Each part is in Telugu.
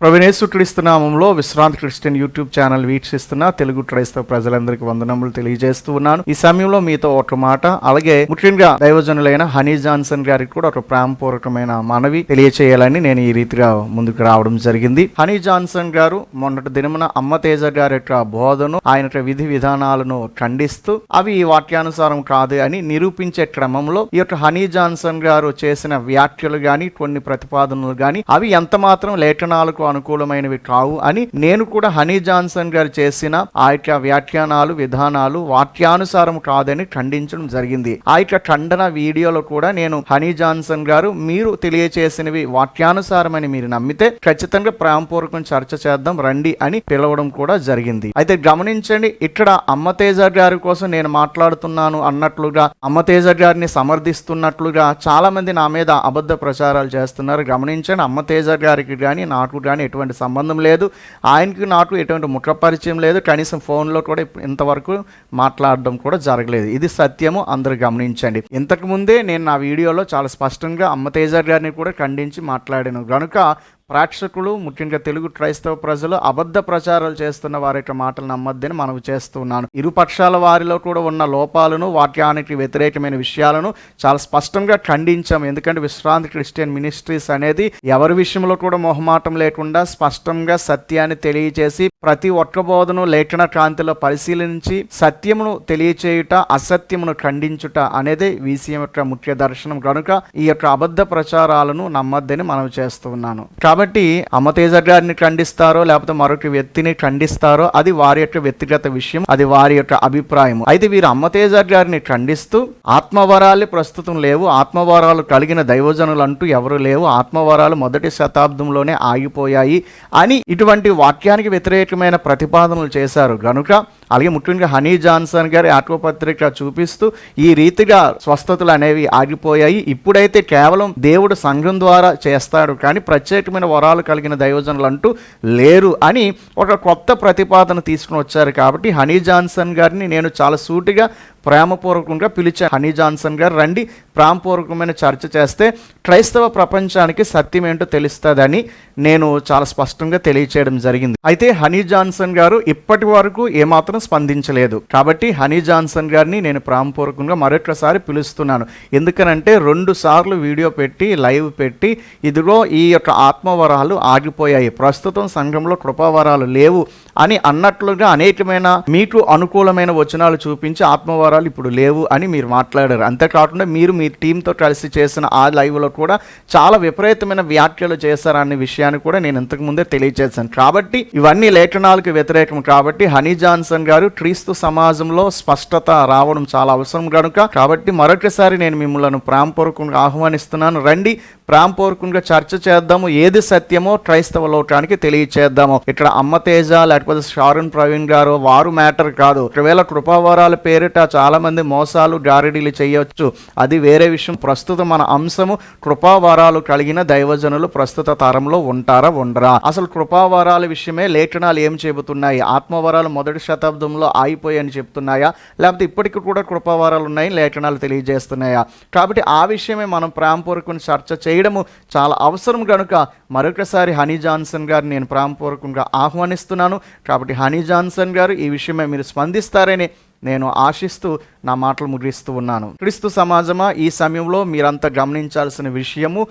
ప్రవీణేశు నామంలో విశ్రాంతి క్రిస్టియన్ యూట్యూబ్ ఛానల్ వీక్షిస్తున్న తెలుగు క్రైస్తవ ప్రజలందరికీ వందనములు తెలియజేస్తూ ఉన్నాను. ఈ సమయంలో మీతో ఒక మాట అలాగే ముఖ్యంగా దైవజనులైన హనీ జాన్సన్ గారికి కూడా ఒక ప్రేమపూర్వకమైన మనవి తెలియచేయాలని నేను ఈ రీతిగా ముందుకు రావడం జరిగింది. హనీ జాన్సన్ గారు మొన్నటి దినమున అమ్మ తేజ గారి యొక్క బోధను ఆయన యొక్క విధి విధానాలను ఖండిస్తూ అవి ఈ వాక్యానుసారం కాదు అని నిరూపించే క్రమంలో ఈ యొక్క హనీ జాన్సన్ గారు చేసిన వ్యాఖ్యలు గాని కొన్ని ప్రతిపాదనలు గాని అవి ఎంత మాత్రం లేఖనాలకు అనుకూలమైనవి కావు అని నేను కూడా హనీ జాన్సన్ గారు చేసిన ఆ యొక్క వ్యాఖ్యానాలు విధానాలు వాక్యానుసారం కాదని ఖండించడం జరిగింది. ఆ యొక్క ఖండన వీడియోలో కూడా నేను హనీ జాన్సన్ గారు మీరు తెలియచేసినవి వాక్యానుసారమని మీరు నమ్మితే ఖచ్చితంగా ప్రేమపూర్వకం చర్చ చేద్దాం రండి అని పిలవడం కూడా జరిగింది. అయితే గమనించండి ఇక్కడ అమ్మతేజ గారి కోసం నేను మాట్లాడుతున్నాను అన్నట్లుగా అమ్మతేజ గారిని సమర్థిస్తున్నట్లుగా చాలా మంది నా మీద అబద్ధ ప్రచారాలు చేస్తున్నారు. గమనించండి అమ్మతేజ గారికి కానీ నాకు కానీ ఎటువంటి సంబంధం లేదు. ఆయనకి నాకు ఎటువంటి ముఖ పరిచయం లేదు. కనీసం ఫోన్లో కూడా ఇంతవరకు మాట్లాడడం కూడా జరగలేదు. ఇది సత్యము అందరూ గమనించండి. ఇంతకు ముందే నేను నా వీడియోలో చాలా స్పష్టంగా అమ్మతేజ గారిని కూడా ఖండించి మాట్లాడాను. కనుక ప్రేక్షకులు ముఖ్యంగా తెలుగు క్రైస్తవ ప్రజలు అబద్ధ ప్రచారాలు చేస్తున్న వారి యొక్క మాటలు నమ్మద్దని మనవి చేస్తున్నాను ఇరు పక్షాల వారిలో కూడా ఉన్న లోపాలను వాక్యానికి వ్యతిరేకమైన విషయాలను చాలా స్పష్టంగా ఖండించాం. ఎందుకంటే విశ్రాంతి క్రిస్టియన్ మినిస్ట్రీస్ అనేది ఎవరి విషయంలో కూడా మొహమాటం లేకుండా స్పష్టంగా సత్యాన్ని తెలియజేసి ప్రతి ఒక్క బోధను లేఖన కాంతిలో పరిశీలించి సత్యమును తెలియచేయుట అసత్యమును ఖండించుట అనేది వీసీఎం యొక్క ముఖ్య దర్శనం. కనుక ఈ యొక్క అబద్ధ ప్రచారాలను నమ్మద్దని మనం చేస్తున్నాను కాబట్టి అమతేజ గారిని ఖండిస్తారో లేకపోతే మరొక వ్యక్తిని ఖండిస్తారో అది వారి యొక్క వ్యక్తిగత విషయం అది వారి యొక్క అభిప్రాయం అయితే వీరు అమ్మతేజ గారిని ఖండిస్తూ ఆత్మవరాలు ప్రస్తుతం లేవు ఆత్మవరాలు కలిగిన దైవజనులు అంటూ ఎవరు లేవు ఆత్మవరాలు మొదటి శతాబ్దంలోనే ఆగిపోయాయి అని ఇటువంటి వాక్యానికి వ్యతిరేకమైన ప్రతిపాదనలు చేశారు. గనుక అలాగే ముఖ్యంగా హనీ జాన్సన్ గారి ఆత్మపత్రిక చూపిస్తూ ఈ రీతిగా స్వస్థతలు అనేవి ఆగిపోయాయి. ఇప్పుడైతే కేవలం దేవుడు సంఘం ద్వారా చేస్తాడు కానీ ప్రత్యేకమైన వరాలు కలిగిన దైవజనులు అంటూ లేరు అని ఒక కొత్త ప్రతిపాదన తీసుకుని వచ్చారు కాబట్టి హనీ జాన్సన్ గారిని నేను చాలా సూటిగా ప్రేమపూర్వకంగా పిలిచే హనీ జాన్సన్ గారు రండి ప్రేమపూర్వకమైన చర్చ చేస్తే క్రైస్తవ ప్రపంచానికి సత్యం ఏంటో తెలుస్తుందని నేను చాలా స్పష్టంగా తెలియచేయడం జరిగింది. అయితే హనీ జాన్సన్ గారు ఇప్పటి వరకు ఏమాత్రం స్పందించలేదు. కాబట్టి హనీ జాన్సన్ గారిని నేను ప్రేమపూర్వకంగా మరొకసారి పిలుస్తున్నాను. ఎందుకనంటే రెండు సార్లు వీడియో పెట్టి లైవ్ పెట్టి ఇదిగో ఈ యొక్క ఆత్మవరాలు ఆగిపోయాయి. ప్రస్తుతం సంఘంలో కృపావరాలు లేవు. అని అన్నట్లుగా అనేకమైన మీకు అనుకూలమైన వచనాలు చూపించి ఆత్మవరాలు ఇప్పుడు లేవు అని మీరు మాట్లాడారు. అంతేకాకుండా మీరు మీ టీంతో కలిసి చేసిన ఆ లైవ్లో కూడా చాలా విపరీతమైన వ్యాఖ్యలు చేశారనే విషయాన్ని కూడా నేను ఇంతకు ముందే తెలియజేశాను కాబట్టి ఇవన్నీ లేఖనాలకు వ్యతిరేకం. కాబట్టి హనీ జాన్సన్ గారు క్రీస్తు సమాజంలో స్పష్టత రావడం చాలా అవసరం కనుక కాబట్టి మరొకసారి నేను మిమ్మల్ని ప్రాంపూర్వకంగా ఆహ్వానిస్తున్నాను. రండి ప్రేమపూర్వకంగా చర్చ చేద్దాము. ఏది సత్యమో క్రైస్తవ లోకానికి తెలియచేద్దాము. ఇక్కడ అమ్మ తేజ లేకపోతే షారున్ ప్రవీణ్ గారు వారు మ్యాటర్ కాదు. ఒకవేళ కృపావరాల పేరిట చాలా మంది మోసాలు గారిడీలు చేయవచ్చు అది వేరే విషయం. ప్రస్తుతం మన అంశము కృపావరాలు కలిగిన దైవజనులు ప్రస్తుత తరంలో ఉంటారా ఉండరా? అసలు కృపావరాల విషయమే లేఖనాలు ఏం చెబుతున్నాయి? ఆత్మవరాలు మొదటి శతాబ్దంలో ఆగిపోయాయని చెప్తున్నాయా? లేకపోతే ఇప్పటికి కూడా కృపావరాలు ఉన్నాయి లేఖనాలు తెలియజేస్తున్నాయా? కాబట్టి ఆ విషయమే మనం ప్రేమపూర్వకం చర్చ చేయ చేయడము చాలా అవసరం కనుక మరొకసారి హనీ జాన్సన్ గారిని నేను ప్రాణపూర్వకంగా ఆహ్వానిస్తున్నాను. కాబట్టి హనీ జాన్సన్ గారు ఈ విషయమే మీరు స్పందిస్తారని నేను ఆశిస్తూ నా మాటలు ముగిస్తూ ఉన్నాను. క్రీస్తు సమాజమా? ఈ సమయంలో మీరంతా గమనించాల్సిన విషయము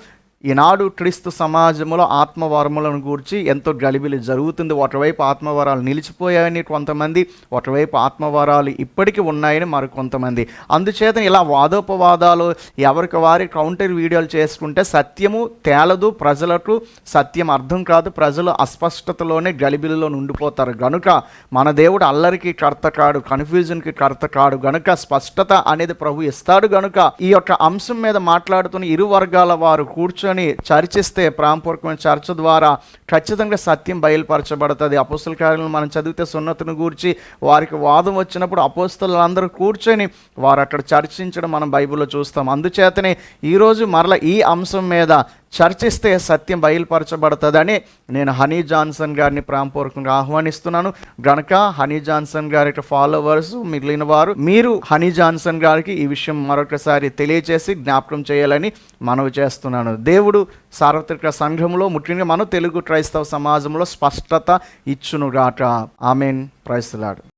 ఈనాడు క్రీస్తు సమాజంలో ఆత్మవరములను గూర్చి ఎంతో గలిబిలి జరుగుతుంది. ఒకవైపు ఆత్మవరాలు నిలిచిపోయాయని కొంతమంది ఒకవైపు ఆత్మవరాలు ఇప్పటికీ ఉన్నాయని మరికొంతమంది. అందుచేత ఇలా వాదోపవాదాలు ఎవరికి వారి కౌంటర్ వీడియోలు చేసుకుంటే సత్యము తేలదు ప్రజలకు సత్యం అర్థం కాదు ప్రజలు అస్పష్టతలోనే గలిబిలిలో ఉండిపోతారు గనుక మన దేవుడు అల్లరికి కర్త కాడు కన్ఫ్యూజన్కి కర్త కాడు. గనుక స్పష్టత అనేది ప్రభు ఇస్తాడు గనుక ఈ యొక్క అంశం మీద మాట్లాడుతున్న ఇరు వర్గాల వారు కూర్చొని చర్చిస్తే ప్రాంపూర్వకమైన చర్చ ద్వారా ఖచ్చితంగా సత్యం బయలుపరచబడుతుంది. అపోస్తుల కార్యాలను మనం చదివితే సున్నతిని గూర్చి వారికి వాదం వచ్చినప్పుడు అపోస్తులందరూ కూర్చొని వారు అక్కడ చర్చించడం మనం బైబిల్లో చూస్తాం. అందుచేతనే ఈరోజు మరల ఈ అంశం మీద చర్చిస్తే సత్యం బయలుపరచబడుతుందని నేను హనీ జాన్సన్ గారిని ప్రాంపూర్వకంగా ఆహ్వానిస్తున్నాను. గనక హనీ జాన్సన్ గారి ఫాలోవర్స్ మిగిలిన వారు మీరు హనీ జాన్సన్ గారికి ఈ విషయం మరొకసారి తెలియచేసి జ్ఞాపకం చేయాలని మనవి చేస్తున్నాను. దేవుడు సార్వత్రిక సంఘంలో ముఖ్యంగా మనం తెలుగు క్రైస్తవ సమాజంలో స్పష్టత ఇచ్చునుగాక. ఆమెన్. క్రైస్తులాడు